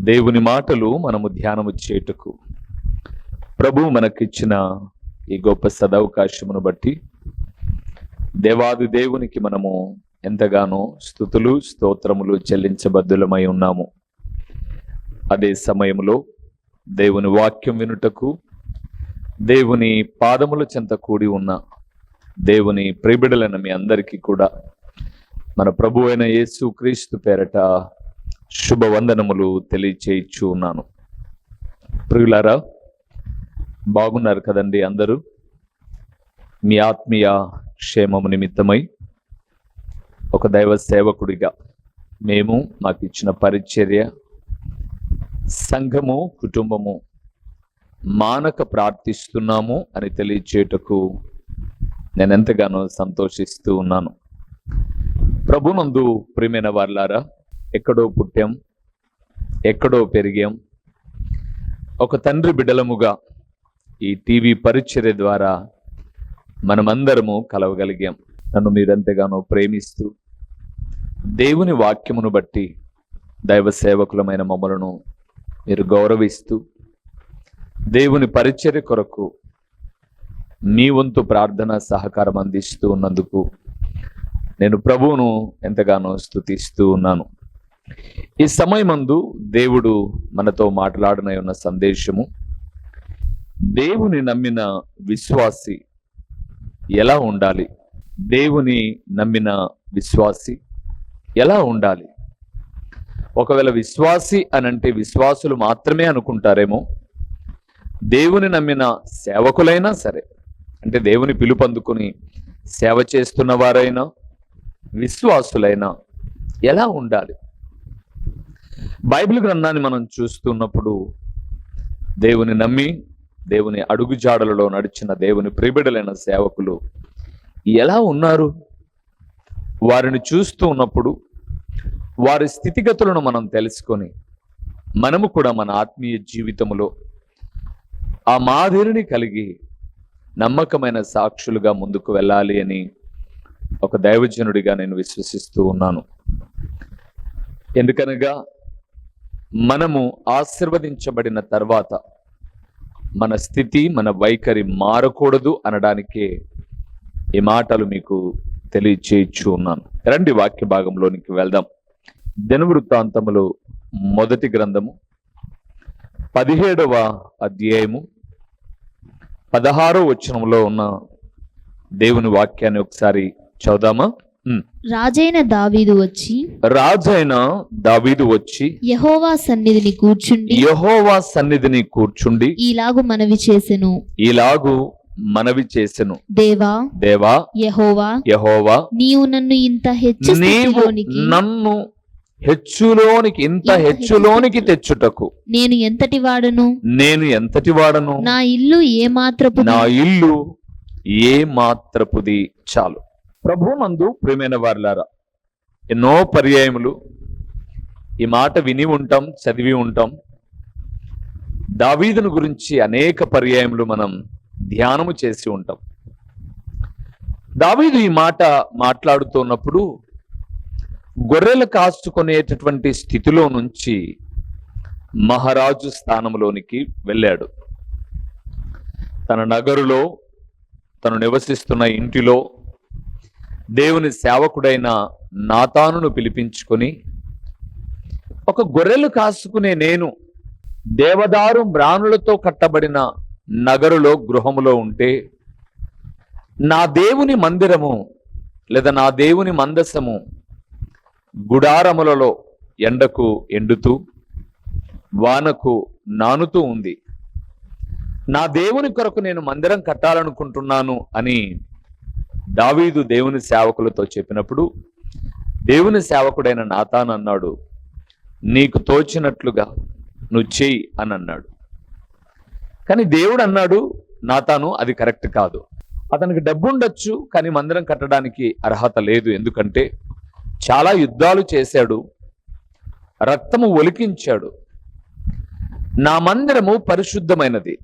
దేవుని మాటలు మనము ధ్యానము చేటుకు ప్రభు మనకిచ్చిన ఈ గొప్ప సదవకాశమును బట్టి దేవాది దేవునికి మనము ఎంతగానో స్థుతులు స్తోత్రములు చెల్లించబద్దులమై ఉన్నాము. అదే సమయంలో దేవుని వాక్యం వినుటకు దేవుని పాదముల చెంత కూడి ఉన్న దేవుని ప్రిబిడలైన మీ అందరికీ కూడా మన ప్రభు అయిన యేసు క్రీస్తు పేరట శుభవందనములు తెలియచేయచ్చు ఉన్నాను ప్రియులారా బాగున్నారు కదండి అందరూ? మీ ఆత్మీయ క్షేమము నిమిత్తమై ఒక దైవ సేవకుడిగా మేము మాకు ఇచ్చిన పరిచర్య సంఘము కుటుంబము మానక ప్రార్థిస్తున్నాము అని తెలియచేటకు నేను ఎంతగానో సంతోషిస్తూ ఉన్నాను. ప్రభునందు ప్రియమైన వార్లారా ఎక్కడో పుట్టాం ఎక్కడో పెరిగాం. ఒక తండ్రి బిడ్డలముగా ఈ టీవీ పరిచర్య ద్వారా మనమందరము కలవగలిగాం. నన్ను మీరెంతగానో ప్రేమిస్తూ దేవుని వాక్యమును బట్టి దైవ సేవకులమైన మమ్మలను మీరు గౌరవిస్తూ దేవుని పరిచర్య కొరకు మీ వంతు ప్రార్థన సహకారం అందిస్తూ ఉన్నందుకు నేను ప్రభువును ఎంతగానో స్తుతిస్తూ ఉన్నాను. ఈ సమయమందు దేవుడు మనతో మాట్లాడనై ఉన్న సందేశము దేవుని నమ్మిన విశ్వాసి ఎలా ఉండాలి? దేవుని నమ్మిన విశ్వాసి ఎలా ఉండాలి? ఒకవేళ విశ్వాసి అనంటే విశ్వాసులు మాత్రమే అనుకుంటారేమో దేవుని నమ్మిన సేవకులైనా సరే అంటే దేవుని పిలుపందుకుని సేవ చేస్తున్న వారైనా విశ్వాసులైనా ఎలా ఉండాలి? బైబిల్ గ్రంథాన్ని మనం చూస్తున్నప్పుడు దేవుని నమ్మి దేవుని అడుగుజాడలలో నడిచిన దేవుని ప్రిబిడలైన సేవకులు ఎలా ఉన్నారు? వారిని చూస్తూ ఉన్నప్పుడు వారి స్థితిగతులను మనం తెలుసుకొని మనము కూడా మన ఆత్మీయ జీవితంలో ఆ మాదిరిని కలిగి నమ్మకమైన సాక్షులుగా ముందుకు వెళ్ళాలి అని ఒక దైవజనుడిగా నేను విశ్వసిస్తూ ఉన్నాను. ఎందుకనగా మనము ఆశీర్వదించబడిన తర్వాత మన స్థితి మన వైఖరి మారకూడదు అనడానికే ఈ మాటలు మీకు తెలియచేయచ్చు ఉన్నాను. రండి వాక్య భాగంలోనికి వెళ్దాం. దినవృత్తాంతములు మొదటి గ్రంథము పదిహేడవ అధ్యాయము పదహారో వచనంలో ఉన్న దేవుని వాక్యాన్ని ఒకసారి చదుదామా రాజైన దావీదు వచ్చి రాజైన దావీదు వచ్చి యహోవా సన్నిధిని కూర్చుండి యహోవా సన్నిధిని కూర్చుండి ఈలాగు మనవి చేసెను. ఇలాగు మనవి చేసెను. దేవా దేవా యహోవా యహోవా నీవు నన్ను ఇంత హెచ్చు నీవు నన్ను హెచ్చులోనికి ఇంత హెచ్చులోనికి హెచ్చు తెచ్చుటకు. నేను ఎంతటి వాడను? నేను ఎంతటి వాడను? నా ఇల్లు ఏ మాత్రపు నా ఇల్లు ఏ మాత్రపుది చాలు. ప్రభు మందు ప్రియమైన వారిలారా ఎన్నో పర్యాయములు ఈ మాట విని ఉంటాం చదివి ఉంటాం. దావీదును గురించి అనేక పర్యాయములు మనం ధ్యానము చేసి ఉంటాం. దావీదు ఈ మాట మాట్లాడుతున్నప్పుడు గొర్రెలు కాచుకునేటటువంటి స్థితిలో నుంచి మహారాజు స్థానంలోనికి వెళ్ళాడు. తన నగరులో తను నివసిస్తున్న ఇంటిలో దేవుని సేవకుడైన నాతానును పిలిపించుకొని ఒక గొర్రెలు కాసుకునే నేను దేవదారు మ్రాణులతో కట్టబడిన నగరులో గృహములో ఉంటే నా దేవుని మందిరము లేదా నా దేవుని మందసము గుడారములలో ఎండకు ఎండుతూ వానకు నానుతూ ఉంది. నా దేవుని కొరకు నేను మందిరం కట్టాలనుకుంటున్నాను అని దావీదు దేవుని సేవకులతో చెప్పినప్పుడు దేవుని సేవకుడైన నాతాన్ అన్నాడు నీకు తోచినట్లుగా నువ్వు చెయ్యి అని అన్నాడు. కానీ దేవుడు అన్నాడు నాతాను అది కరెక్ట్ కాదు. అతనికి డబ్బు ఉండొచ్చు కానీ మందిరం కట్టడానికి అర్హత లేదు. ఎందుకంటే చాలా యుద్ధాలు చేశాడు రక్తము ఒలికించాడు. నా మందిరము పరిశుద్ధమైనది.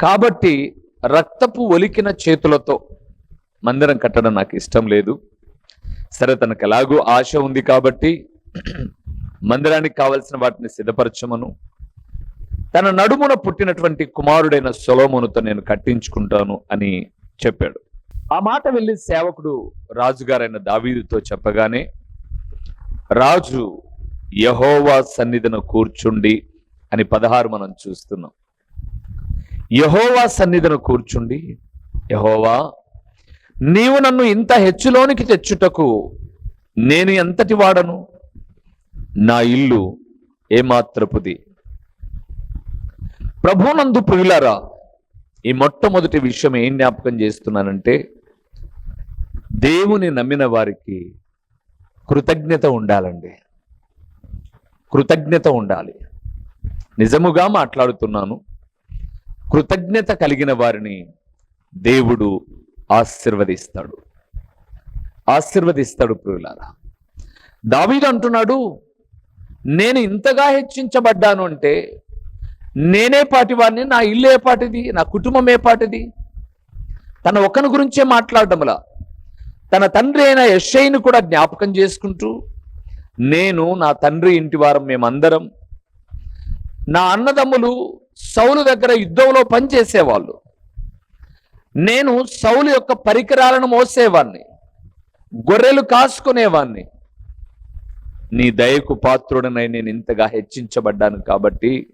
కాబట్టి రక్తపు ఒలికిన చేతులతో మందిరం కట్టడం నాకు ఇష్టం లేదు. సరే తనకు ఎలాగూ ఆశ ఉంది కాబట్టి మందిరానికి కావలసిన వాటిని సిద్ధపరచమను. తన నడుమున పుట్టినటువంటి కుమారుడైన సొలోమునుతో నేను కట్టించుకుంటాను అని చెప్పాడు. ఆ మాట వెళ్ళి సేవకుడు రాజుగారైన దావీదుతో చెప్పగానే రాజు యహోవా సన్నిధిన కూర్చుండి అని పదహారు మనం చూస్తున్నాం. యహోవా సన్నిధిన కూర్చుండి యహోవా నీవు నన్ను ఇంత హెచ్చులోనికి తెచ్చుటకు నేను ఎంతటి వాడను? నా ఇల్లు ఏమాత్రపుది? ప్రభునందు ప్రియులారా ఈ మొట్టమొదటి విషయం ఏం జ్ఞాపకం చేస్తున్నానంటే దేవుని నమ్మిన వారికి కృతజ్ఞత ఉండాలండి. కృతజ్ఞత ఉండాలి. నిజముగా మాట్లాడుతున్నాను. కృతజ్ఞత కలిగిన వారిని దేవుడు ఆశీర్వదిస్తాడు. ఆశీర్వదిస్తాడు ప్రియులారా. దావీదు అంటున్నాడు నేను ఇంతగా హెచ్చించబడ్డాను అంటే నేనే పాటివాడిని నా ఇల్లు ఏ పాటిది నా కుటుంబం ఏ పాటిది? తన ఒకని గురించే మాట్లాడడంలా తన తండ్రి అయిన యశ్ఐని కూడా జ్ఞాపకం చేసుకుంటూ నేను నా తండ్రి ఇంటి వారం మేమందరం నా అన్నదమ్ములు సౌలు దగ్గర యుద్ధంలో పనిచేసేవాళ్ళు. నేను సౌలు యొక్క పరికరాలను మోసేవాణ్ణి గొర్రెలు కాసుకునేవాణ్ణి. నీ దయకు పాత్రుడనై నేను ఇంతగా హెచ్చించబడ్డాను కాబట్టి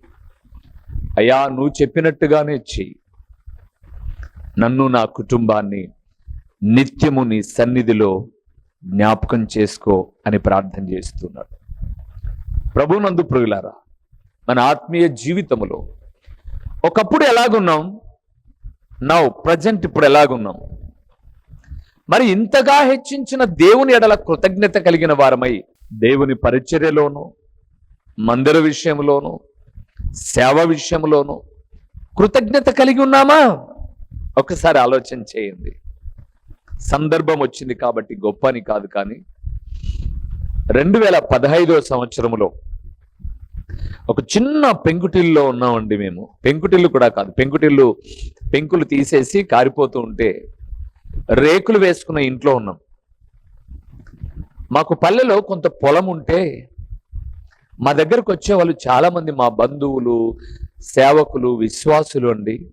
అయ్యా నువ్వు చెప్పినట్టుగానే చెయ్యి. నన్ను నా కుటుంబాన్ని నిత్యము నీ సన్నిధిలో జ్ఞాపకం చేసుకో అని ప్రార్థన చేస్తున్నాడు. ప్రభునందు ప్రియులారా మన ఆత్మీయ జీవితములో ఒకప్పుడు ఎలాగున్నాం? నౌ ప్రజెంట్ ఇప్పుడు ఎలాగున్నాం మరి ఇంతగా హెచ్చించిన దేవుని ఎడల కృతజ్ఞత కలిగిన వారమై దేవుని పరిచర్యలోను మందిర విషయంలోను సేవ విషయంలోను కృతజ్ఞత కలిగి ఉన్నామా? ఒకసారి ఆలోచన చేయండి. సందర్భం వచ్చింది కాబట్టి గొప్ప అని కాదు కానీ రెండు వేల పదహైదో సంవత్సరంలో ఒక చిన్న పెంకుటిల్లో ఉన్నామండి మేము. పెంకుటిల్లు కూడా కాదు పెంకుటిల్లు పెంకులు తీసేసి కారిపోతూ ఉంటే రేకులు వేసుకున్న ఇంట్లో ఉన్నాం. మాకు పల్లెలో కొంత పొలం ఉంటే మా దగ్గరకు వచ్చేవాళ్ళు చాలామంది మా బంధువులు సేవకులు విశ్వాసులు అండి.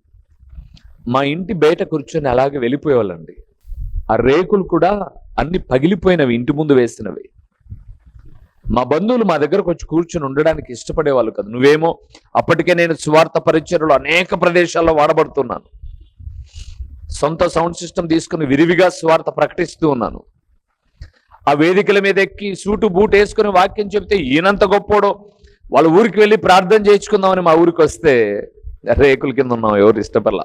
మా ఇంటి బయట కూర్చొని అలాగే వెళ్ళిపోయేవాళ్ళండి. ఆ రేకులు కూడా అన్ని పగిలిపోయినవి ఇంటి ముందు వేసినవి. మా బంధువులు మా దగ్గరకు వచ్చి కూర్చొని ఉండడానికి ఇష్టపడేవాళ్ళు కదా. నువ్వేమో అప్పటికే నేను స్వార్థ పరిచయలు అనేక ప్రదేశాల్లో వాడబడుతున్నాను. సొంత సౌండ్ సిస్టమ్ తీసుకుని విరివిగా స్వార్థ ప్రకటిస్తూ ఉన్నాను. ఆ వేదికల మీద ఎక్కి సూటు బూట్ వేసుకుని వాక్యం చెప్తే ఈయనంత గొప్పోడో వాళ్ళ ఊరికి వెళ్ళి ప్రార్థన చేయించుకుందామని మా ఊరికి వస్తే రేకుల కింద ఉన్నాం ఎవరు ఇష్టపడలా.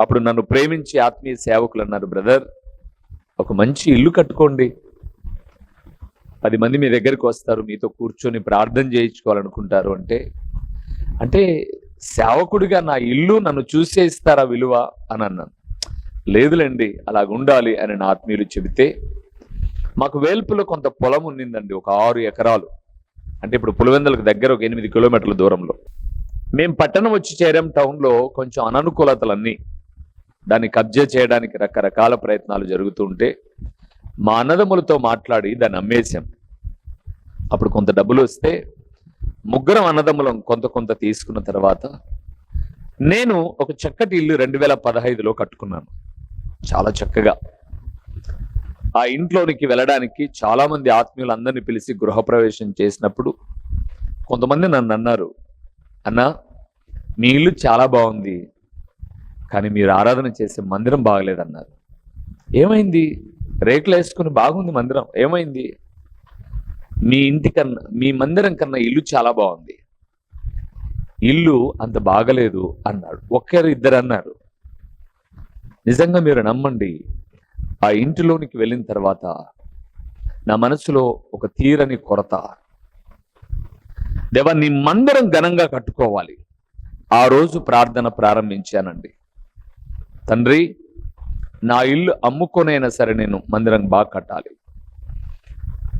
అప్పుడు నన్ను ప్రేమించి ఆత్మీయ సేవకులు అన్నారు బ్రదర్ ఒక మంచి ఇల్లు కట్టుకోండి. పది మంది మీ దగ్గరికి వస్తారు మీతో కూర్చొని ప్రార్థన చేయించుకోవాలనుకుంటారు అంటే అంటే సేవకుడిగా నా ఇల్లు నన్ను చూసే ఇస్తారా విలువ అని అన్నాను. లేదులేండి అలాగ ఉండాలి అని నా ఆత్మీయులు చెబితే మాకు వేల్పులో కొంత పొలం ఉన్నిందండి ఒక ఆరు ఎకరాలు. అంటే ఇప్పుడు పులివెందులకు దగ్గర ఒక ఎనిమిది కిలోమీటర్ల దూరంలో. మేము పట్టణం వచ్చి చేరాం టౌన్లో కొంచెం అననుకూలతలన్నీ. దాన్ని కబ్జా చేయడానికి రకరకాల ప్రయత్నాలు జరుగుతుంటే మా అన్నదమ్ములతో మాట్లాడి దాన్ని అమ్మేశాం. అప్పుడు కొంత డబ్బులు వస్తే ముగ్గురం అన్నదమ్ములం కొంత కొంత తీసుకున్న తర్వాత నేను ఒక చక్కటి ఇల్లు రెండు వేల పదహైదులో కట్టుకున్నాను. చాలా చక్కగా. ఆ ఇంట్లోనికి వెళ్ళడానికి చాలామంది ఆత్మీయులందరినీ పిలిచి గృహప్రవేశం చేసినప్పుడు కొంతమంది నన్ను అన్నారు అన్నా మీ ఇల్లు చాలా బాగుంది కానీ మీరు ఆరాధన చేసే మందిరం బాగలేదన్నారు. ఏమైంది? రేకులు వేసుకుని బాగుంది మందిరం. ఏమైంది? మీ ఇంటి కన్నా మీ మందిరం కన్నా ఇల్లు చాలా బాగుంది. ఇల్లు అంత బాగలేదు అన్నాడు. ఒక్కరు ఇద్దరు అన్నారు. నిజంగా మీరు నమ్మండి ఆ ఇంటిలోనికి వెళ్ళిన తర్వాత నా మనసులో ఒక తీరని కొరత. దేవా నీ మందిరం ఘనంగా కట్టుకోవాలి. ఆ రోజు ప్రార్థన ప్రారంభించానండి. తండ్రి నా ఇల్లు అమ్ముకొనైనా సరే నేను మందిరం బాగా కట్టాలి.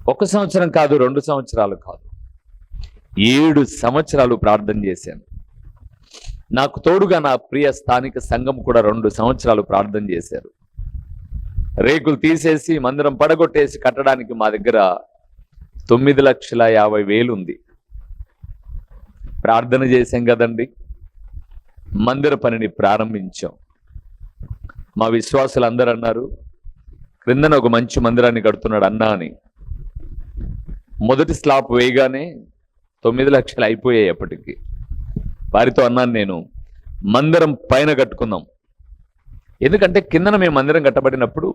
ఒక సంవత్సరం కాదు రెండు సంవత్సరాలు కాదు. ఏడు సంవత్సరాలు ప్రార్థన చేశాను. నాకు తోడుగా నా ప్రియ స్థానిక సంఘం కూడా రెండు సంవత్సరాలు ప్రార్థన చేశారు. రేకులు తీసేసి మందిరం పడగొట్టేసి కట్టడానికి మా దగ్గర తొమ్మిది లక్షల యాభై వేలు ఉంది. ప్రార్థన చేశాం కదండి. మందిర పనిని ప్రారంభించాం. మా విశ్వాసులు అందరూ అన్నారు క్రిందన ఒక మంచి మందిరాన్ని కడుతున్నాడు అన్నా అని. మొదటి స్లాబ్ వేయగానే తొమ్మిది లక్షలు అయిపోయాయి అప్పటికి. వారితో అన్నాను నేను మందిరం పైన కట్టుకుందాం. ఎందుకంటే కిందన మేము మందిరం కట్టబడినప్పుడు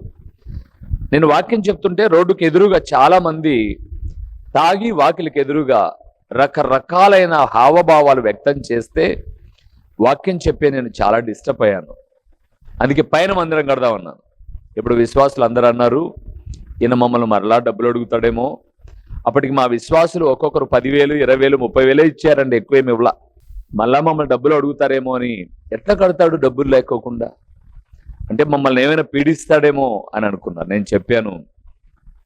నేను వాక్యం చెప్తుంటే రోడ్డుకి ఎదురుగా చాలా మంది తాగి వాకిలికి ఎదురుగా రకరకాలైన హావభావాలు వ్యక్తం చేస్తే వాక్యం చెప్పే నేను చాలా డిస్టర్బ్ అయ్యాను. అందుకే పైన మందిరం కడదామన్నాను ఇప్పుడు విశ్వాసులు అందరూ అన్నారు ఈయన మమ్మల్ని మరలా డబ్బులు అడుగుతాడేమో. అప్పటికి మా విశ్వాసులు ఒక్కొక్కరు పదివేలు ఇరవై వేలు ముప్పై వేలే ఇచ్చారండి ఎక్కువేమి ఇవ్వలా. మళ్ళా మమ్మల్ని డబ్బులు అడుగుతారేమో అని ఎట్లా కడతాడు డబ్బులు లేకోకుండా? అంటే మమ్మల్ని ఏమైనా పీడిస్తాడేమో అని అనుకున్నారు. నేను చెప్పాను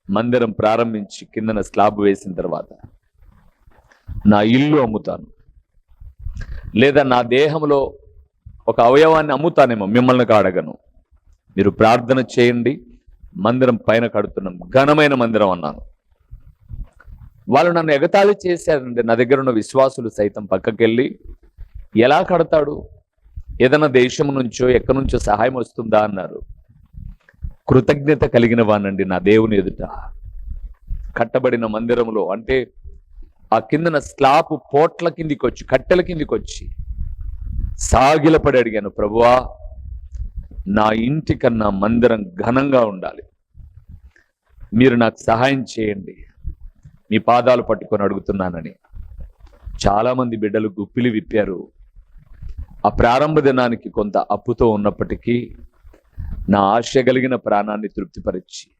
మందిరం ప్రారంభించి కిందన స్లాబ్ వేసిన తర్వాత నా ఇల్లు అమ్ముతాను. లేదా నా దేహంలో ఒక అవయవాన్ని అమ్ముతానేమో మిమ్మల్ని కాడగను. మీరు ప్రార్థన చేయండి మందిరం పైన కడుతున్నాం ఘనమైన మందిరం అన్నాను. వాళ్ళు నన్ను ఎగతాళి చేశారండి. నా దగ్గర ఉన్న విశ్వాసులు సైతం పక్కకెళ్ళి ఎలా కడతాడు? ఏదైనా దేశం నుంచో ఎక్కడి నుంచో సహాయం వస్తుందా? అన్నారు. కృతజ్ఞత కలిగిన వానండి నా దేవుని ఎదుట. కట్టబడిన మందిరంలో అంటే ఆ కిందన స్లాబ్ పోట్ల కిందికి వచ్చి కట్టెల కిందికి వచ్చి సాగిలపడి అడిగాను ప్రభువా నా ఇంటి కన్నా మందిరం ఘనంగా ఉండాలి. మీరు నాకు సహాయం చేయండి. మీ పాదాలు పట్టుకొని అడుగుతున్నానని. చాలామంది బిడ్డలు గుప్పిలి విప్పారు. ఆ ప్రారంభ దినానికి కొంత అప్పుతో ఉన్నప్పటికీ నా ఆశ కలిగిన ప్రాణాన్ని తృప్తిపరిచి.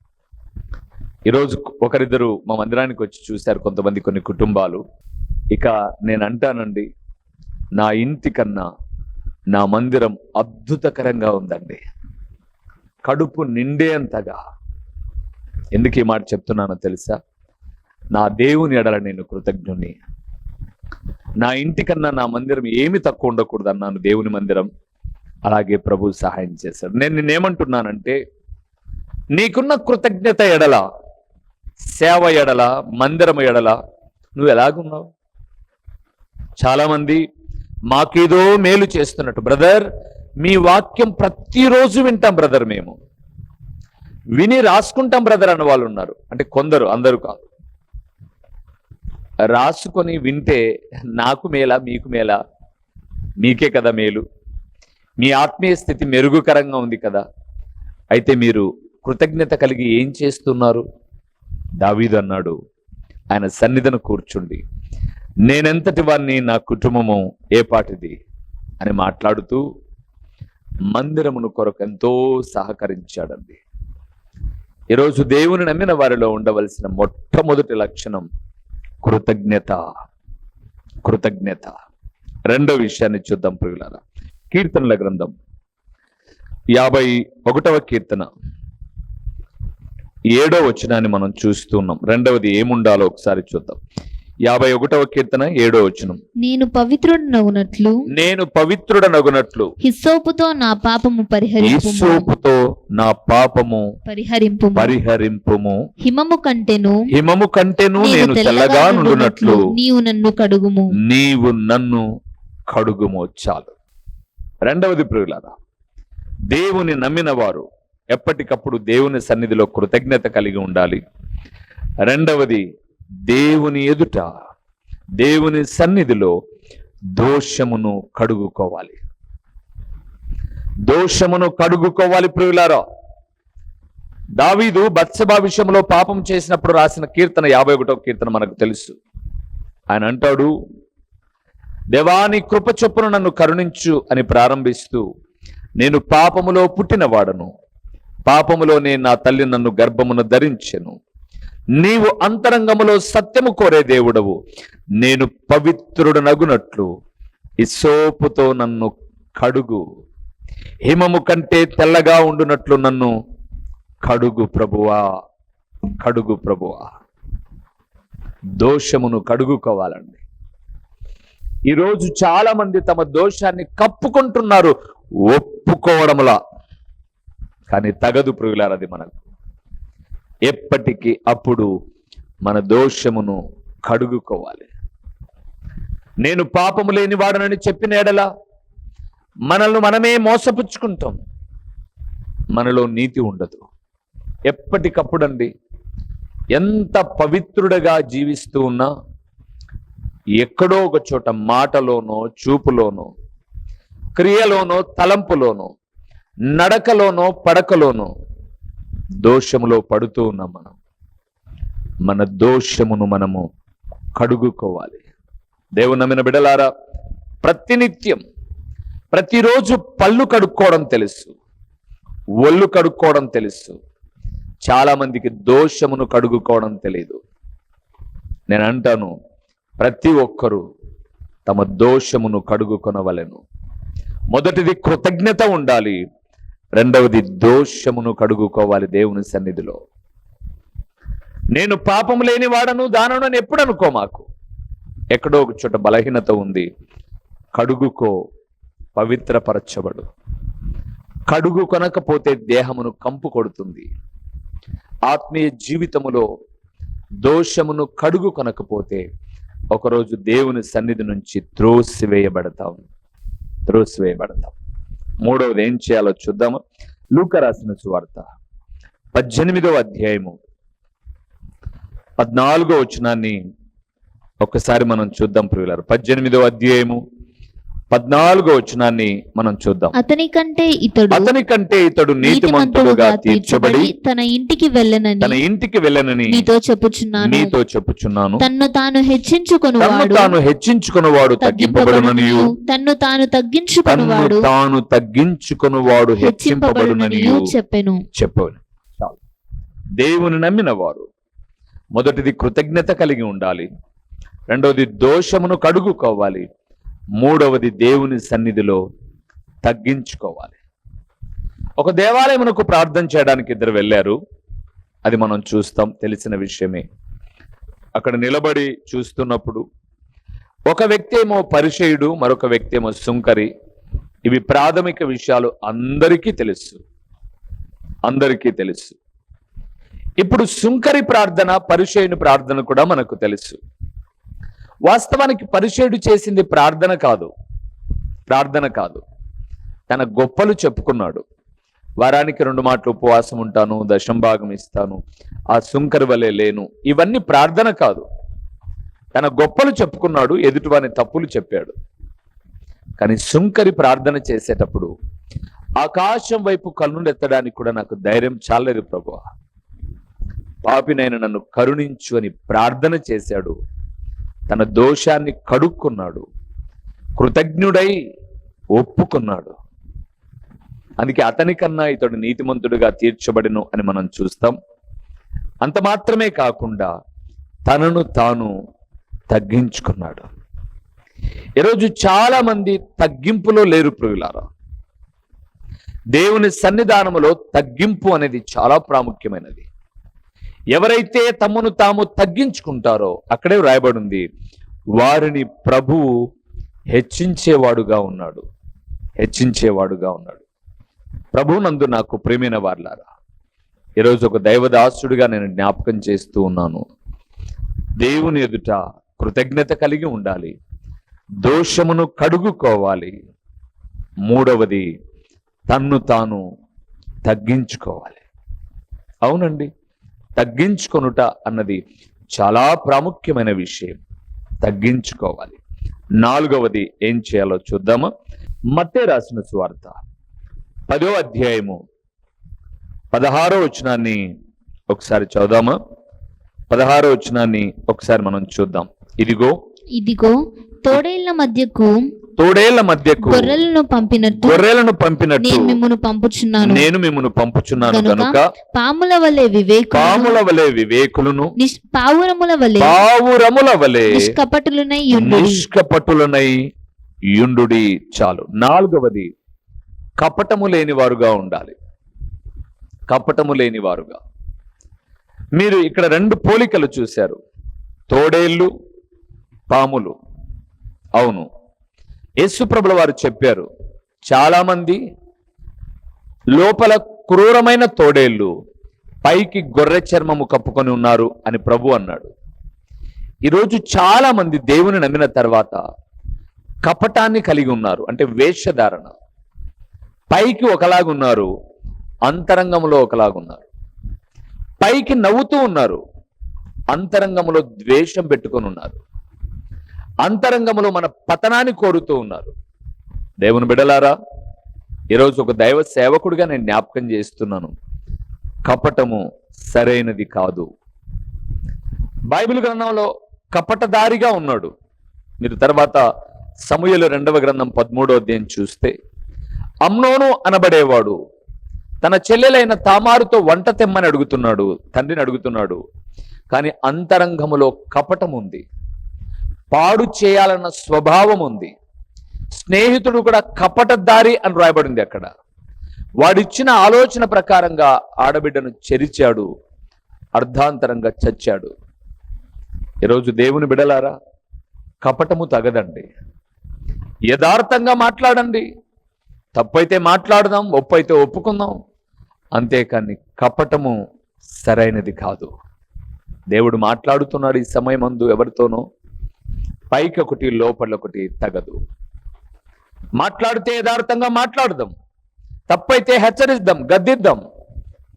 ఈరోజు ఒకరిద్దరు మా మందిరానికి వచ్చి చూశారు కొంతమంది కొన్ని కుటుంబాలు. ఇక నేను అంటానండి నా ఇంటి కన్నా నా మందిరం అద్భుతకరంగా ఉందండి. కడుపు నిండేంతగా ఎందుకు ఈ మాట చెప్తున్నానో తెలుసా? నా దేవుని ఎడల నేను కృతజ్ఞుని నా ఇంటికన్నా నా మందిరం ఏమి తక్కువ ఉండకూడదు అన్నాను దేవుని మందిరం అలాగే ప్రభు సహాయం చేశాడు. నేను నిన్నేమంటున్నానంటే నీకున్న కృతజ్ఞత ఎడల సేవ ఎడల మందిరం ఎడల నువ్వు ఎలాగున్నావు? చాలామంది మాకేదో మేలు చేస్తున్నట్టు. బ్రదర్ మీ వాక్యం ప్రతిరోజు వింటాం బ్రదర్ మేము. విని రాసుకుంటాం బ్రదర్ అన్న వాళ్ళు ఉన్నారు. అంటే కొందరు అందరూ కాదు. రాసుకొని వింటే నాకు మేలా మీకు మేలా మీకే కదా మేలు. మీ ఆత్మీయ స్థితి మెరుగుకరంగా ఉంది కదా. అయితే మీరు కృతజ్ఞత కలిగి ఏం చేస్తున్నారు? దావీదు అన్నాడు. ఆయన సన్నిధిని కూర్చుండి. నేనెంతటి వారిని నా కుటుంబము ఏపాటిది అని మాట్లాడుతూ మందిరమును కొరకు ఎంతో సహకరించాడండి. ఈరోజు దేవుని నమ్మిన వారిలో ఉండవలసిన మొట్టమొదటి లక్షణం కృతజ్ఞత. కృతజ్ఞత. రెండో విషయాన్ని చూద్దాం ప్రియులారా. కీర్తనల గ్రంథం యాభై ఒకటవ కీర్తన. ఏడో వచనాన్ని మనం చూస్తున్నాం రెండవది ఏముండాలో ఒకసారి చూద్దాం. యాభై ఒకటవ కీర్తన ఏడో వచనం. నేను పవిత్రుడనగునట్లు నేను పవిత్రుడనగునట్లు. హిస్సోపుతో నా పాపము పరిహరింపు ఈసోపుతో నా పాపము పరిహరింపు పరిహరింపుము. హిమము కంటెను హిమము కంటేను నేను తెల్లగా నుండునట్లు. నీవు నన్ను కడుగుము. నీవు నన్ను కడుగుమో చాలు. రెండవది ప్రియులారా దేవుని నమ్మిన వారు ఎప్పటికప్పుడు దేవుని సన్నిధిలో కృతజ్ఞత కలిగి ఉండాలి. రెండవది దేవుని ఎదుట దేవుని సన్నిధిలో దోషమును కడుగుకోవాలి. దోషమును కడుగుకోవాలి ప్రియులారా. దావీదు బత్సబా విషయంలో పాపం చేసినప్పుడు రాసిన కీర్తన యాభై ఒకటో కీర్తన మనకు తెలుసు. ఆయన అంటాడు దేవాని కృప చొప్పున నన్ను కరుణించు అని ప్రారంభిస్తూ నేను పాపములో పుట్టినవాడను. పాపములోనే నా తల్లి నన్ను గర్భమును ధరించెను. నీవు అంతరంగములో సత్యము కోరే దేవుడవు. నేను పవిత్రుడు నగునట్లు ఇసోపుతో నన్ను కడుగు. హిమము కంటే తెల్లగా ఉండునట్లు నన్ను కడుగు ప్రభువా కడుగు ప్రభువా. దోషమును కడుగుకోవాలండి. ఈరోజు చాలా మంది తమ దోషాన్ని కప్పుకుంటున్నారు ఒప్పుకోవడంలా కానీ తగదు ప్రియులారు మనకు. ఎప్పటికీ అప్పుడు మన దోషమును కడుగుకోవాలి. నేను పాపము లేని వాడనని చెప్పిన ఎడల మనల్ని మనమే మోసపుచ్చుకుంటాం. మనలో నీతి ఉండదు. ఎప్పటికప్పుడండి ఎంత పవిత్రుడగా జీవిస్తూ ఉన్నా ఎక్కడో ఒక చోట మాటలోనో చూపులోనో క్రియలోనో తలంపులోనో నడకలోనో పడకలోనో దోషములో పడుతూ ఉన్నాం మనం. మన దోషమును మనము కడుగుకోవాలి. దేవుని నమ్మిన బిడలారా ప్రతినిత్యం ప్రతిరోజు పళ్ళు కడుక్కోవడం తెలుసు ఒళ్ళు కడుక్కోవడం తెలుసు చాలా మందికి దోషమును కడుగుకోవడం తెలియదు నేను అంటాను ప్రతి ఒక్కరూ తమ దోషమును కడుగుకొనవలెను. మొదటిది కృతజ్ఞత ఉండాలి రెండవది దోషమును కడుగుకోవాలి దేవుని సన్నిధిలో. నేను పాపము లేని వాడను దానను అని ఎప్పుడు అనుకో మాకు. ఎక్కడో ఒక చోట బలహీనత ఉంది. కడుగుకో పవిత్రపరచబడు. కడుగు కొనకపోతే దేహమును కంపు కొడుతుంది. ఆత్మీయ జీవితములో దోషమును కడుగు కొనకపోతే ఒకరోజు దేవుని సన్నిధి నుంచి త్రోసివేయబడతాం. త్రోసివేయబడతాం. మూడవది ఏం చేయాలో చూద్దాము. లూక రాసిన సువార్త పద్దెనిమిదవ అధ్యాయము. పద్నాలుగో వచనాన్ని ఒకసారి మనం చూద్దాం ప్రియులారు. పద్దెనిమిదవ అధ్యాయము పద్నాలుగో వచనాన్ని మనం చూద్దాం. అతని కంటే ఇతడు అతని కంటే ఇతడు నీతిమంతుడుగా తీర్చబడి తన ఇంటికి వెళ్ళనని తన ఇంటికి వెళ్ళనని నీతో చెప్పుచున్నాను. నీతో చెప్పుచున్నాను. తన్ను తాను హెచ్చించుకొనువాడు. తాను హెచ్చించుకున్నవాడు తగ్గింపబడుననియు. తగ్గింపబడుననియు తన్ను తాను తగ్గించుకొనువాడు. తాను తగ్గించుకున్నవాడు హెచ్చింపబడుననియు హెచ్చింపబడుననియు చెప్పెను. చెప్పవని చాలు. దేవుని నమ్మిన వారు మొదటిది కృతజ్ఞత కలిగి ఉండాలి. రెండవది దోషమును కడుగుకోవాలి. మూడవది దేవుని సన్నిధిలో తగ్గించుకోవాలి. ఒక దేవాలయమునకు ప్రార్థన చేయడానికి ఇద్దరు వెళ్ళారు. అది మనం చూస్తాం తెలిసిన విషయమే. అక్కడ నిలబడి చూస్తున్నప్పుడు ఒక వ్యక్తి ఏమో పరిచయుడు మరొక వ్యక్తి ఏమో సుంకరి. ఇవి ప్రాథమిక విషయాలు అందరికీ తెలుసు. అందరికీ తెలుసు. ఇప్పుడు సుంకరి ప్రార్థన పరిచయుని ప్రార్థన కూడా మనకు తెలుసు. వాస్తవానికి పరిచయుడు చేసింది ప్రార్థన కాదు. ప్రార్థన కాదు. తన గొప్పలు చెప్పుకున్నాడు. వారానికి రెండు మాటలు ఉపవాసం ఉంటాను దశంభాగం ఇస్తాను ఆ సుంకరి వలె లేను. ఇవన్నీ ప్రార్థన కాదు. తన గొప్పలు చెప్పుకున్నాడు ఎదుటివాని తప్పులు చెప్పాడు. కానీ సుంకరి ప్రార్థన చేసేటప్పుడు ఆకాశం వైపు కన్నులు ఎత్తడానికి కూడా నాకు ధైర్యం చాలేదు ప్రభు పాపినైన నన్ను కరుణించు అని ప్రార్థన చేశాడు. తన దోషాన్ని కడుక్కున్నాడు. కృతజ్ఞుడై ఒప్పుకున్నాడు. అందుకే అతని కన్నా ఇతడు నీతిమంతుడిగా తీర్చబడిను అని మనం చూస్తాం. అంత మాత్రమే కాకుండా తనను తాను తగ్గించుకున్నాడు. ఈరోజు చాలా మంది తగ్గింపులో లేరు ప్రియులారా. దేవుని సన్నిధానములో తగ్గింపు అనేది చాలా ప్రాముఖ్యమైనది. ఎవరైతే తమను తాము తగ్గించుకుంటారో అక్కడే వ్రాయబడింది వారిని ప్రభువు హెచ్చించేవాడుగా ఉన్నాడు. హెచ్చించేవాడుగా ఉన్నాడు. ప్రభు నందు నాకు ప్రేమైన వార్లారా ఈరోజు ఒక దైవదాసుడిగా నేను జ్ఞాపకం చేస్తూ ఉన్నాను. దేవుని ఎదుట కృతజ్ఞత కలిగి ఉండాలి దోషమును కడుగుకోవాలి మూడవది తన్ను తాను తగ్గించుకోవాలి. అవునండి. తగ్గించుకొనుట అన్నది చాలా ప్రాముఖ్యమైన విషయం. తగ్గించుకోవాలి. నాలుగవది ఏం చేయాలో చూద్దాము. మత్తే రాసిన సువార్త. పదో అధ్యాయము పదహారో వచనాన్ని ఒకసారి చదుదామా పదహారో వచనాన్ని ఒకసారి మనం చూద్దాం. ఇదిగో. ఇదిగో తోడేళ్ళ మధ్యకు తోడేళ్ళ మధ్యకు గొర్రెలను పంపినట్టు గొర్రెలను పంపినట్టు నేను మిమ్మును పంపుచున్నాను. నేను మిమ్మల్ని పంపుచున్నాను కనుక పాముల వలె వివేకులను పాముల వలె వివేకులను పావురముల వలె పావురముల వలె నిష్కపటులనై నిష్కపటులనై యుండుడి చాలు. నాలుగవది కపటము లేని వారుగా ఉండాలి. కపటము లేని వారుగా మీరు ఇక్కడ రెండు పోలికలు చూశారు. తోడేళ్ళు పాములు. అవును. యేసుప్రభుల వారు చెప్పారు చాలామంది లోపల క్రూరమైన తోడేళ్ళు పైకి గొర్రె చర్మము కప్పుకొని ఉన్నారు అని ప్రభు అన్నాడు. ఈరోజు చాలామంది దేవుని నమ్మిన తర్వాత కపటాన్ని కలిగి ఉన్నారు అంటే వేషధారణ. పైకి ఒకలాగున్నారు అంతరంగంలో ఒకలాగున్నారు పైకి నవ్వుతూ ఉన్నారు అంతరంగంలో ద్వేషం పెట్టుకొని ఉన్నారు. అంతరంగంలో మన పతనాన్ని కోరుతూ ఉన్నారు. దేవుని బిడలారా ఈరోజు ఒక దైవ సేవకుడిగా నేను జ్ఞాపకం చేస్తున్నాను. కపటము సరైనది కాదు. బైబిల్ గ్రంథంలో కపటదారిగా ఉన్నాడు. మీరు తర్వాత సమూహలు రెండవ గ్రంథం పదమూడో అధ్యాయం చూస్తే అమ్నోను అనబడేవాడు తన చెల్లెలైన తామారుతో వంట తెమ్మని అడుగుతున్నాడు తండ్రిని అడుగుతున్నాడు కానీ అంతరంగములో కపటం ఉంది పాడు చేయాలన్న స్వభావం ఉంది. స్నేహితుడు కూడా కపటదారి అని రాయబడింది అక్కడ. వాడిచ్చిన ఆలోచన ప్రకారంగా ఆడబిడ్డను చెరిచాడు అర్ధాంతరంగా చచ్చాడు. ఈరోజు దేవుని బిడలారా కపటము తగదండి. యథార్థంగా మాట్లాడండి. తప్పైతే మాట్లాడదాం ఒప్పైతే ఒప్పుకుందాం. అంతేకాని కపటము సరైనది కాదు. దేవుడు మాట్లాడుతున్నాడు ఈ సమయం అందు ఎవరితోనో. పైకి ఒకటి లోపల ఒకటి తగదు. మాట్లాడితే యథార్థంగా మాట్లాడదాం. తప్పైతే హెచ్చరిద్దాం గద్దిద్దాం.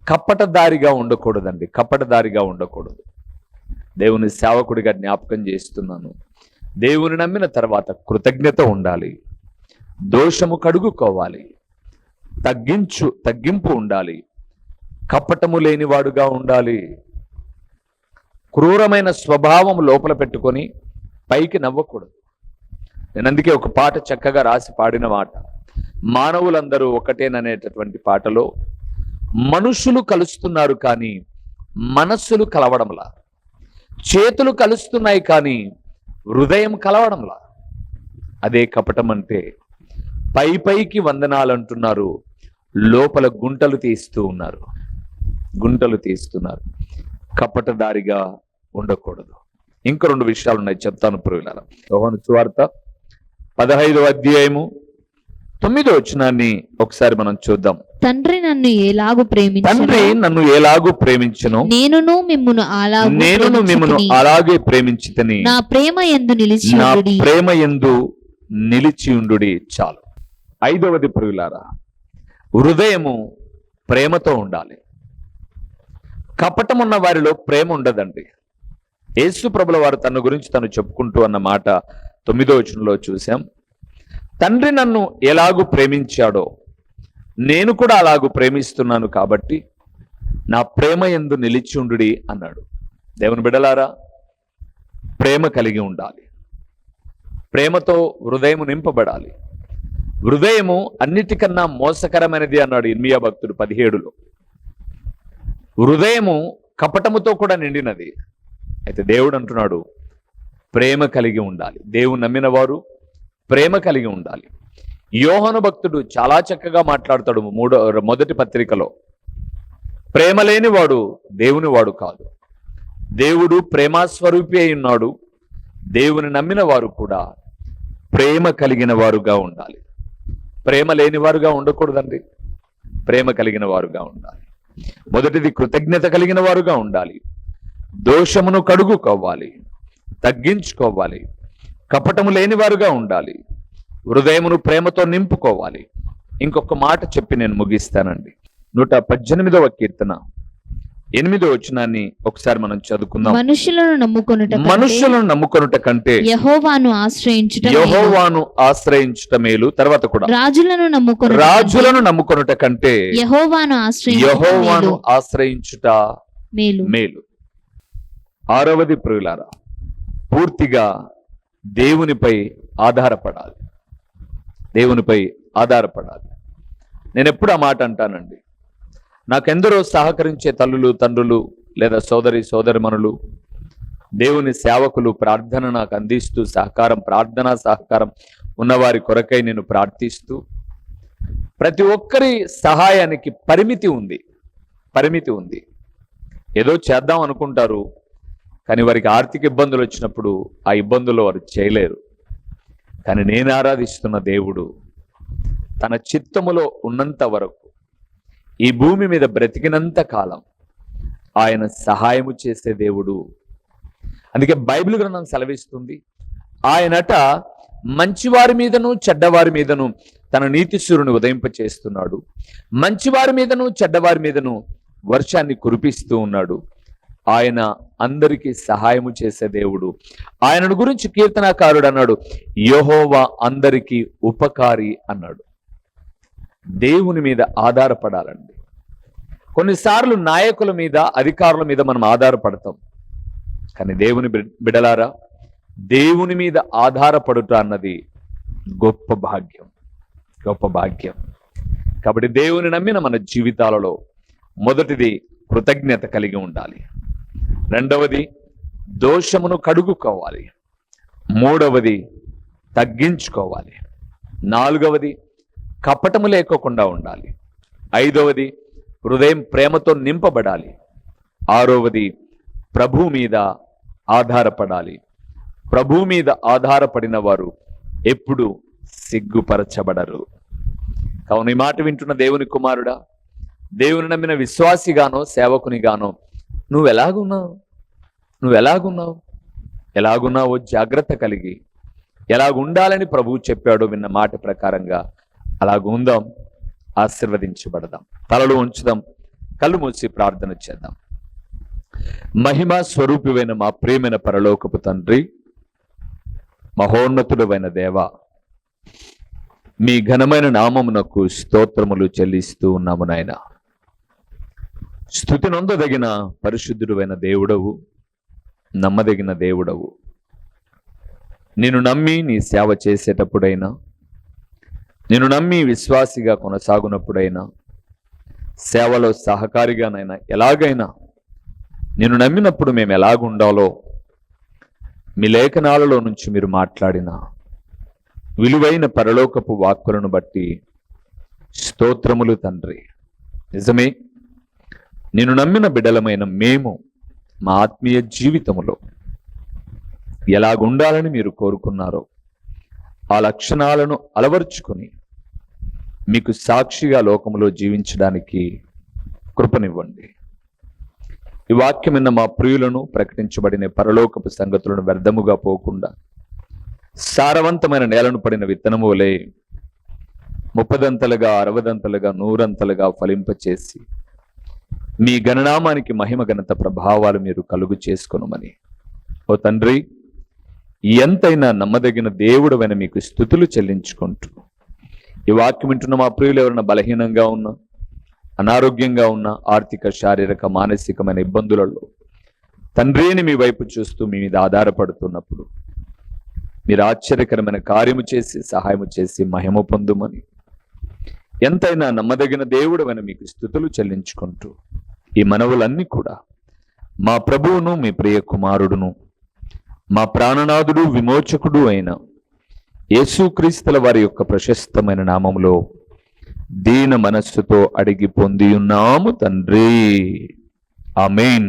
కప్పటదారిగా ఉండకూడదండి కప్పటదారిగా ఉండకూడదు. దేవుని సేవకుడిగా జ్ఞాపకం చేస్తున్నాను. దేవుని నమ్మిన తర్వాత కృతజ్ఞత ఉండాలి. దోషము కడుగుకోవాలి. తగ్గించు తగ్గింపు ఉండాలి. కపటము లేనివాడుగా ఉండాలి. క్రూరమైన స్వభావం లోపల పెట్టుకొని పైకి నవ్వకూడదు. నేను అందుకే ఒక పాట చక్కగా రాసి పాడిన మాట. మానవులందరూ ఒకటేననేటటువంటి పాటలో మనుషులు కలుస్తున్నారు కానీ మనస్సులు కలవడంలా. చేతులు కలుస్తున్నాయి కానీ హృదయం కలవడంలా. అదే కపటం అంటే పై పైకి వందనాలు అంటున్నారు లోపల గుంటలు తీస్తూ ఉన్నారు. గుంటలు తీస్తున్నారు. కపటదారిగా ఉండకూడదు. ఇంకా రెండు విషయాలు ఉన్నాయి. చెప్తాను పురుగుల యోహాను సువార్త పదహైదో అధ్యాయము తొమ్మిదో వచనాన్ని ఒకసారి మనం చూద్దాం. తండ్రి నన్ను ఎలాగు ప్రేమించను? తండ్రి నన్ను ఎలాగూ ప్రేమించను? నేనును మిమ్మును అలాగు నేనును మిమ్మను. అలాగే ప్రేమించితని. నా ప్రేమ ఎందు నిలిచి నా. ప్రేమ ఎందు నిలిచి ఉండుడి చాలు. ఐదవది ప్రియులారా హృదయము ప్రేమతో ఉండాలి. కపటం ఉన్న వారిలో ప్రేమ ఉండదండి. యేసు ప్రభుల వారు తన గురించి తను చెప్పుకుంటూ అన్న మాట తొమ్మిదో వచనంలో చూసాం. తండ్రి నన్ను ఎలాగూ ప్రేమించాడో నేను కూడా అలాగూ ప్రేమిస్తున్నాను కాబట్టి నా ప్రేమ ఎందు నిలిచి ఉండుడి అన్నాడు. దేవుని బిడలారా ప్రేమ కలిగి ఉండాలి. ప్రేమతో హృదయము నింపబడాలి. హృదయము అన్నిటికన్నా మోసకరమైనది అన్నాడు ఇన్మియా భక్తుడు పదిహేడులో. హృదయము కపటముతో కూడా నిండినది. అయితే దేవుడు అంటున్నాడు ప్రేమ కలిగి ఉండాలి. దేవుడు నమ్మిన వారు ప్రేమ కలిగి ఉండాలి. యోహను భక్తుడు చాలా చక్కగా మాట్లాడతాడు మూడో మొదటి పత్రికలో. ప్రేమ లేని వాడు దేవుని వాడు కాదు. దేవుడు ప్రేమాస్వరూపి అయి ఉన్నాడు. దేవుని నమ్మిన వారు కూడా ప్రేమ కలిగిన వారుగా ఉండాలి. ప్రేమ లేని వారుగా ఉండకూడదండి. ప్రేమ కలిగిన వారుగా ఉండాలి. మొదటిది కృతజ్ఞత కలిగిన వారుగా ఉండాలి. దోషమును కడుగుకోవాలి తగ్గించుకోవాలి కపటము లేని వారుగా ఉండాలి హృదయమును ప్రేమతో నింపుకోవాలి. ఇంకొక మాట చెప్పి నేను ముగిస్తానండి. నూట పద్దెనిమిదవ కీర్తన ఎనిమిదో వచనాన్ని ఒకసారి మనం చదువుకుందాం. మనుషులను నమ్ముకొనుట మనుషులను నమ్ముకొనుట కంటే యెహోవాను ఆశ్రయించుట. యహోవాను ఆశ్రయించుట మేలు. తర్వాత కూడా రాజులను నమ్ముకొనుట రాజులను నమ్ముకొనుట కంటే యెహోవాను ఆశ్రయించుట యహోవాను. ఆశ్రయించుట మేలు. మేలు. ఆరవది ప్రియులారా పూర్తిగా దేవునిపై ఆధారపడాలి. దేవునిపై ఆధారపడాలి. నేను ఎప్పుడు ఆ మాట అంటానండి? నాకెందరో సహకరించే తల్లులు తండ్రులు లేదా సోదరి సోదరిమణులు దేవుని సేవకులు ప్రార్థన నాకు అందిస్తూ సహకారం ప్రార్థనా సహకారం ఉన్నవారి కొరకై నేను ప్రార్థిస్తూ ప్రతి ఒక్కరి సహాయానికి పరిమితి ఉంది. పరిమితి ఉంది. ఏదో చేద్దాం అనుకుంటారు కానీ వారికి ఆర్థిక ఇబ్బందులు వచ్చినప్పుడు ఆ ఇబ్బందులు వారు చేయలేరు. కానీ నేను ఆరాధిస్తున్న దేవుడు తన చిత్తములో ఉన్నంత వరకు ఈ భూమి మీద బ్రతికినంత కాలం ఆయన సహాయము చేసే దేవుడు. అందుకే బైబిల్ గ్రంథం సెలవిస్తుంది ఆయనట మంచివారి మీదను చెడ్డవారి మీదను తన నీతి సూర్యుని ఉదయింపచేస్తున్నాడు మంచివారి మీదను చెడ్డవారి మీదను వర్షాన్ని కురిపిస్తూ ఉన్నాడు. ఆయన అందరికీ సహాయము చేసే దేవుడు. ఆయనను గురించి కీర్తనాకారుడు అన్నాడు యహోవా అందరికీ ఉపకారి అన్నాడు. దేవుని మీద ఆధారపడాలండి. కొన్నిసార్లు నాయకుల మీద అధికారుల మీద మనం ఆధారపడతాం. కానీ దేవుని బిడ్- బిడలారా దేవుని మీద ఆధారపడుట అన్నది గొప్ప భాగ్యం. గొప్ప భాగ్యం. కాబట్టి దేవుని నమ్మిన మన జీవితాలలో మొదటిది కృతజ్ఞత కలిగి ఉండాలి. రెండవది దోషమును కడుగుకోవాలి. మూడవది తగ్గించుకోవాలి. నాలుగవది కపటము లేకోకుండా ఉండాలి. ఐదవది హృదయం ప్రేమతో నింపబడాలి. ఆరవది ప్రభు మీద ఆధారపడాలి. ప్రభు మీద ఆధారపడిన వారు ఎప్పుడు సిగ్గుపరచబడరు. కావున ఈ మాట వింటున్న దేవుని కుమారుడా దేవుని నమ్మిన విశ్వాసిగానో సేవకునిగానో నువ్వు ఎలాగున్నావు? నువ్వు ఎలాగున్నావు? ఎలాగున్నావో జాగ్రత్త కలిగి ఎలాగుండాలని ప్రభువు చెప్పాడో విన్న మాట ప్రకారంగా అలాగ ఉందాం ఆశీర్వదించబడదాం తలలు ఉంచుదాం కళ్ళు మూసి ప్రార్థన చేద్దాం. మహిమ స్వరూపివైన మా ప్రేమైన పరలోకపు తండ్రి మహోన్నతుడమైన దేవ మీ ఘనమైన నామమునకు స్తోత్రములు చెల్లిస్తూ ఉన్నాము నాయన. స్థుతి నొందదగిన పరిశుద్ధుడువైన దేవుడవు నమ్మదగిన దేవుడవు. నేను నమ్మి నీ సేవ చేసేటప్పుడైనా నేను నమ్మి విశ్వాసిగా కొనసాగునప్పుడైనా సేవలో సహకారిగానైనా ఎలాగైనా నేను నమ్మినప్పుడు మేము ఎలాగుండాలో మీ లేఖనాలలో నుంచి మీరు మాట్లాడిన విలువైన పరలోకపు వాక్కులను బట్టి స్తోత్రములు తండ్రి. నిజమే? నేను నమ్మిన బిడలమైన మేము మా ఆత్మీయ జీవితములో ఎలాగుండాలని మీరు కోరుకున్నారో ఆ లక్షణాలను అలవర్చుకొని మీకు సాక్షిగా లోకములో జీవించడానికి కృపనివ్వండి. ఈ వాక్యమైన మా ప్రియులను ప్రకటించబడిన పరలోకపు సంగతులను వ్యర్థముగా పోకుండా సారవంతమైన నేలను పడిన విత్తనము వలె ముప్పదంతలుగా అరవదంతలుగా నూరంతలుగా ఫలింపచేసి మీ గణనామానికి మహిమ ఘనత ప్రభావాలు మీరు కలుగు చేసుకొనుమని. ఓ తండ్రి ఎంతైనా నమ్మదగిన దేవుడవైన మీకు స్థుతులు చెల్లించుకుంటూ ఈ వాక్యం వింటున్న మా ప్రియులు ఎవరైనా బలహీనంగా ఉన్నా అనారోగ్యంగా ఉన్న ఆర్థిక శారీరక మానసికమైన ఇబ్బందులలో తండ్రిని మీ వైపు చూస్తూ మీ మీద ఆధారపడుతున్నప్పుడు మీరు ఆశ్చర్యకరమైన కార్యము చేసి సహాయము చేసి మహిమ పొందుమని ఎంతైనా నమ్మదగిన దేవుడవైన మీకు స్థుతులు చెల్లించుకుంటూ ఈ మనవులన్నీ కూడా మా ప్రభువును మీ ప్రియ కుమారుడును మా ప్రాణనాథుడు విమోచకుడు అయిన యేసుక్రీస్తుల వారి యొక్క ప్రశస్తమైన నామములో దీన మనస్సుతో అడిగి పొంది ఉన్నాము తండ్రి. ఆమెన్.